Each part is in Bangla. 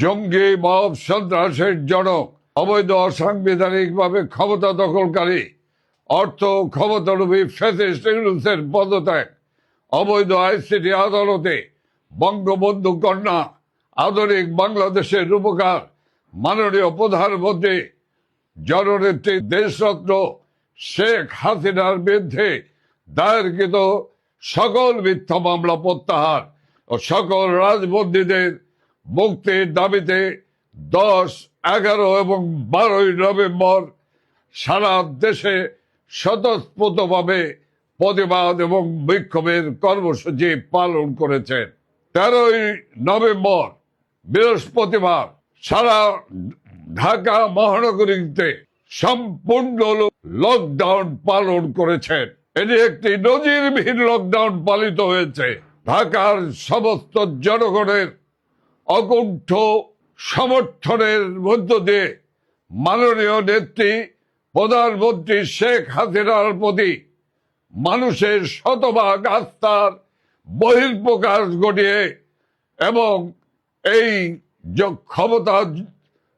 জঙ্গি মব সন্ত্রাসের জনক, অবৈধ অসাংবিধানিক ভাবে ক্ষমতা দখলকারী, অর্থ ক্ষমতারূপী ইউনুসের পদত্যাগ, অবৈধ আইসিটি আদালতে বঙ্গবন্ধু কন্যা, আধুনিক বাংলাদেশের রূপকার, মাননীয় প্রধানমন্ত্রী, জননেত্রী দেশরত্ন শেখ হাসিনার বিরুদ্ধে দায়েরকৃত সকল মিথ্যা মামলা প্রত্যাহার ও সকল রাজবন্দীদের মুক্তির দাবিতে দশ, এগারো এবং বারোই নভেম্বর সারা দেশে স্বতঃস্ফূর্তভাবে প্রতিবাদ এবং বিক্ষোভের কর্মসূচি পালন করেছেন। তেরোই নভেম্বর, বৃহস্পতিবার, সারা ঢাকা মহানগরীতে সম্পূর্ণ লকডাউন পালন করেছেন। এটি একটি নজিরবিহীন লকডাউন পালিত হয়েছে। ঢাকার সমস্ত জনগণের অকুণ্ঠ সমর্থনের মধ্য দিয়ে মাননীয় নেত্রী প্রধানমন্ত্রী শেখ হাসিনার প্রতি মানুষের শতভাগ আস্থার বহির্প্রকাশ ঘটিয়ে এবং এই ক্ষমতা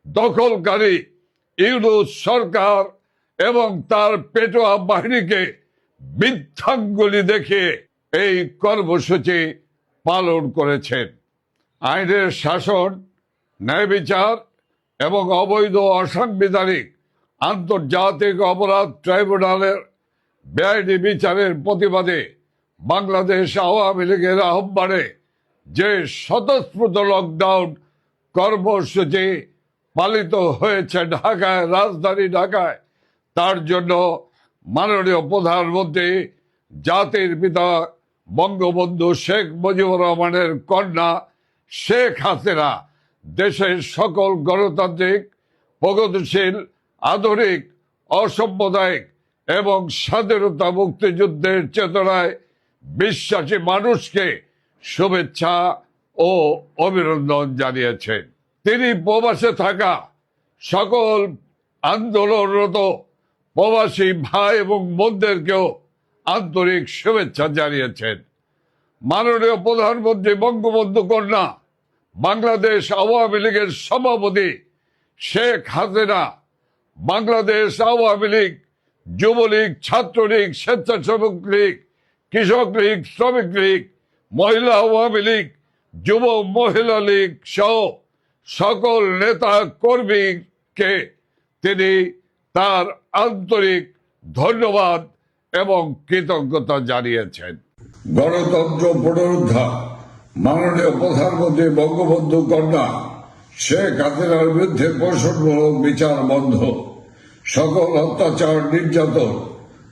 দখলকারী ইউনুস সরকার এবং তার পেটোয়া বাহিনীকে বৃদ্ধাঙ্গুলি দেখে এই কর্মসূচি পালন করেছেন। আইনের শাসন, ন্যায় বিচার এবং অবৈধ অসাংবিধানিক আন্তর্জাতিক অপরাধ ট্রাইব্যুনালের বেআইনি বিচারের প্রতিবাদে বাংলাদেশ আওয়ামী লীগের আহ্বানে যে স্বতঃস্ফূর্ত লকডাউন কর্মসূচি পালিত হয়েছে ঢাকায়, রাজধানী ঢাকায়, তার জন্য মাননীয় প্রধানমন্ত্রী, জাতির পিতা, বঙ্গবন্ধু শেখ মুজিবুর রহমানের কন্যা শেখ হাসিনা দেশের সকল গণতান্ত্রিক, প্রগতিশীল, আধুনিক, অসাম্প্রদায়িক এবং স্বাধীনতা মুক্তিযুদ্ধের চেতনায় বিশ্বাসী মানুষকে শুভেচ্ছা ও অভিনন্দন জানিয়েছেন। তিনি প্রবাসে থাকা সকল আন্দোলনরত প্রবাসী ভাই এবং বোনদেরকেও আন্তরিক শুভেচ্ছা জানিয়েছেন। মাননীয় প্রধানমন্ত্রী বঙ্গবন্ধু কন্যা, বাংলাদেশ আওয়ামী লীগের সভাপতি শেখ হাসিনা, বাংলাদেশ আওয়ামী লীগ, যুবলীগ, ছাত্রলীগ, স্বেচ্ছাসেবক লীগ, কৃষক লীগ, শ্রমিক লীগ, মহিলা আওয়ামী লীগ, যুব মহিলা লীগ সহ সকল নেতা কর্মীকে তিনি তার আন্তরিক ধন্যবাদ এবং কৃতজ্ঞতা জানিয়েছেন। গণতন্ত্র পুনরুদ্ধার, মাননীয় প্রধানমন্ত্রী বঙ্গবন্ধু কন্যা শেখ হাসিনার বিরুদ্ধে পোষণমূলক বিচার বন্ধ। সকল অত্যাচার নির্যাতন,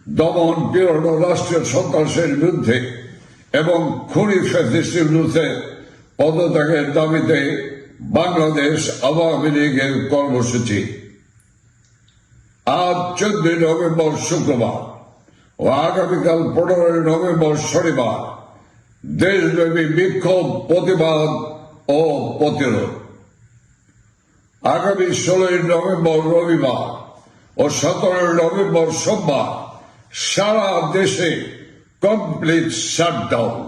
দমন পীড়ন ও রাষ্ট্রীয় সন্ত্রাসের বিরুদ্ধে এবং খুনি ফ্যাসিস্ট ইউনুসের পদত্যাগের দাবিতে বাংলাদেশ আওয়ামী লীগের কর্মসূচি। আজ চোদ্দই নভেম্বর শুক্রবার। ও আগামীকাল পনেরোই নভেম্বর শনিবার দেশব্যাপী বিক্ষোভ, প্রতিবাদ ও প্রতিরোধ। আগামী ষোলোই নভেম্বর রবিবার ও সতেরোই নভেম্বর সোমবার সারা দেশে কমপ্লিট শাটডাউন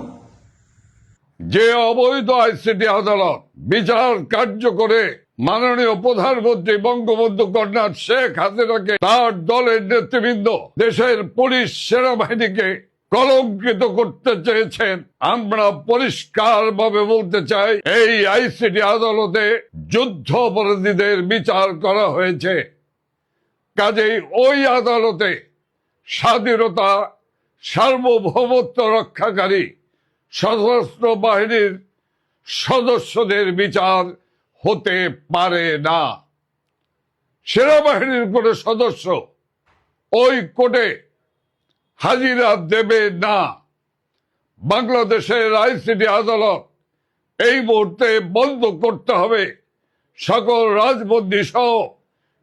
যে অবৈধ আইসিটি আদালত বিচার কার্য করে মাননীয় প্রধানমন্ত্রী বঙ্গবন্ধু কন্যা শেখ হাসিনাকে তার দলের নেতৃবৃন্দ, দেশের পুলিশ সেনাবাহিনীকে কলঙ্কিত করতে চেয়েছেন। আমরা পরিষ্কার ভাবে বলতে চাই, এই আইসিটি আদালতে যুদ্ধ অপরাধীদের বিচার করা হয়েছে। কাজেই ওই আদালতে স্বাধীনতা, সার্বভৌমত্ব রক্ষাকারী সশস্ত্র বাহিনীর সদস্যদের বিচার হতে পারে না। সেনাবাহিনীর কোন সদস্য ওই কোর্টে হাজিরা দেবে না। বাংলাদেশের আইসিটি আদালত এই মুহূর্তে বন্ধ করতে হবে। সকল রাজবন্দী সহ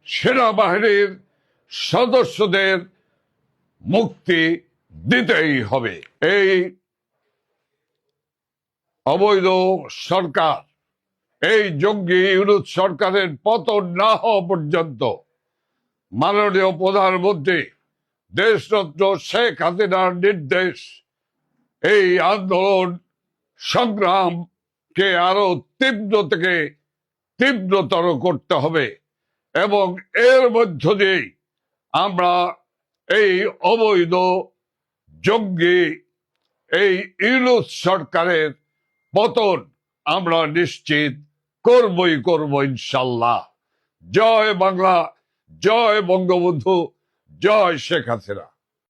সেনাবাহিনীর সদস্যদের মুক্তি দিতেই হবে। এই অবৈধ সরকার এই জঙ্গি ইউনুস সরকারের পতন না হওয়া পর্যন্ত মাননীয় প্রধানমন্ত্রী দেশরত্ন শেখ হাসিনার নির্দেশ, এই আন্দোলন সংগ্রামকে আরও তীব্র থেকে তীব্রতর করতে হবে এবং এর মধ্য দিয়েই আমরা এই অবৈধ জঙ্গি, এই ইউনুস সরকারের পতন আমরা নিশ্চিত করবই করব ইনশাল্লাহ। জয় বাংলা জয় বঙ্গবন্ধু জয় শেখ হাসিনা।